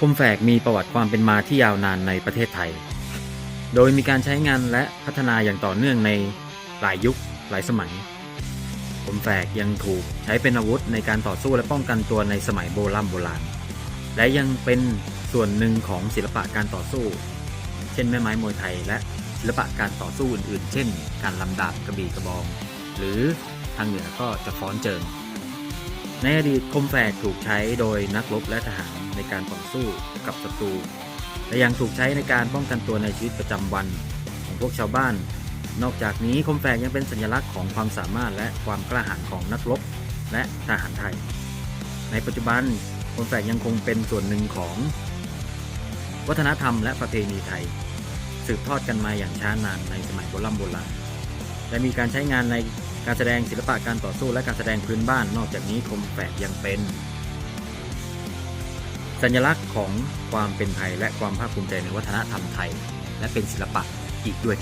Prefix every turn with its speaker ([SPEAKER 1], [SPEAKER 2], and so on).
[SPEAKER 1] คมแฝกมีประวัติความเป็นมาที่ยาวนานในประเทศไทย โดยมีการใช้งานและพัฒนาอย่างต่อเนื่องในหลายยุคหลายสมัย คมแฝกยังถูกใช้เป็นอาวุธในการต่อสู้และป้องกันตัวในสมัยโบราณโบราณ และยังเป็นส่วนหนึ่งของศิลปะการต่อสู้ เช่นแม่ไม้มวยไทยและศิลปะการต่อสู้อื่นๆ เช่น การลำดาบกระบี่กระบอง หรือทางเหนือก็จะฟ้อนเจิง ในอดีตคมแฝกถูกใช้โดยนักรบและทหารในการต่อสู้กับศัตรู และยังถูกใช้ในการป้องกันตัวในชีวิตประจำวัน ของพวกชาวบ้าน นอกจากนี้คมแฝกยังเป็นสัญลักษณ์ของความสามารถและความกล้าหาญของนักรบและทหารไทย ในปัจจุบันคมแฝกยังคงเป็นส่วนหนึ่งของ วัฒนธรรมและประเพณีไทย สืบทอดกันมาอย่างช้านานในสมัยโบราณโบราณและมีการใช้งานใน การแสดงศิลปะการต่อสู้และการแสดงพื้นบ้านนอกจากนี้คมแฝกยังเป็น สัญลักษณ์ของความเป็นไทยและความภาคภูมิใจในวัฒนธรรมไทย และเป็นศิลปะอีกด้วย